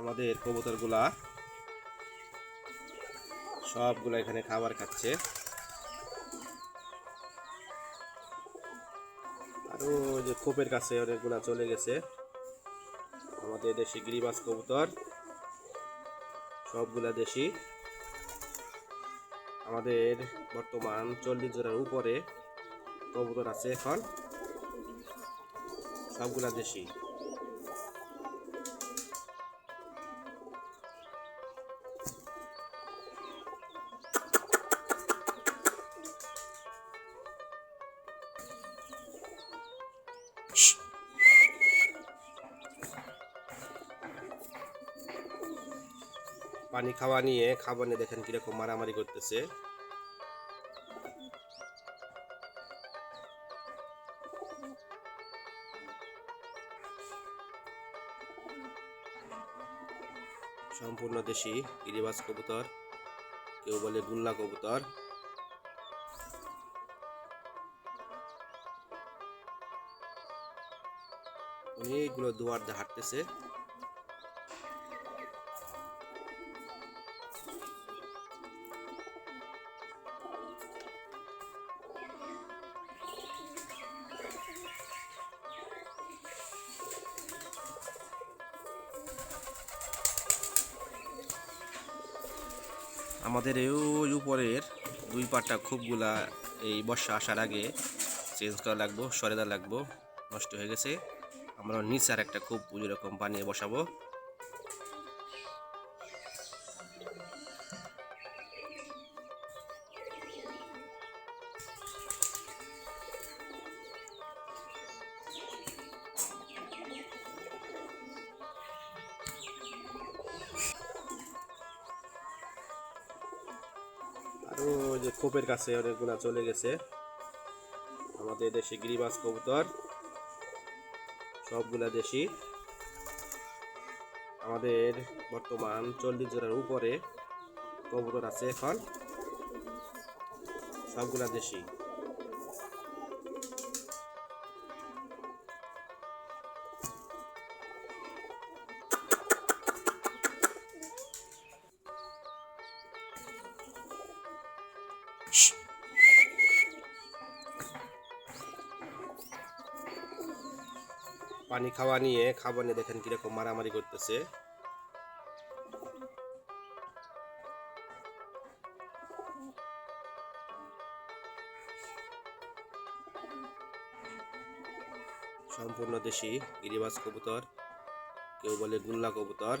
আমাদের কবুতরগুলা সবগুলা এখানে খাবার খাচ্ছে। আরও ওই যে খোপের কাছে অনেকগুলা চলে গেছে। আমাদের দেশি গিরিবাস কবুতর, সবগুলা দেশি। আমাদের বর্তমান চল্লিশ জনের উপরে কবুতর আছে এখন। সবগুলা দেশি। পানি খাওয়া নিয়ে খাবার নিয়ে দেখেন কীরকম মারামারি করতেছে। সম্পূর্ণ দেশি গিরিবাজ কবুতর, কেউ বলে গুল্লা কবুতর। অনেকগুলো দুয়ার দিয়ে হাঁটতেছে। আমাদের এই ওই উপরের দুই পাটটা খুবগুলা এই বর্ষা আসার আগে চেঞ্জ করা লাগবো সরে দেওয়া লাগবো, নষ্ট হয়ে গেছে। আমরা নিচে আর একটা খুব রকম বানিয়ে বসাবো। যে খোপের কাছে অনেকগুলা চলে গেছে। আমাদের দেশে গিরিবাস কবুতর, সবগুলা দেশি। আমাদের বর্তমান চল্লিশ জোড়ার উপরে কবুতর আছে এখন। সবগুলা দেশি। পানি খাওয়া নিয়ে খাবার নিয়ে দেখেন কীরকম মারামারি করতেছে। সম্পূর্ণ দেশি গিরিবাজ কবুতর, কেউ বলে গুল্লা কবুতর।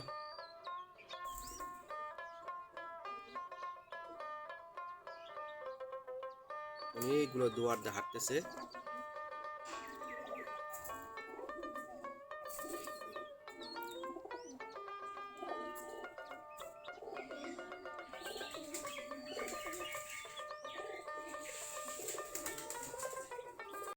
অনেকগুলো দুয়ার দিয়ে হাঁটতেছে।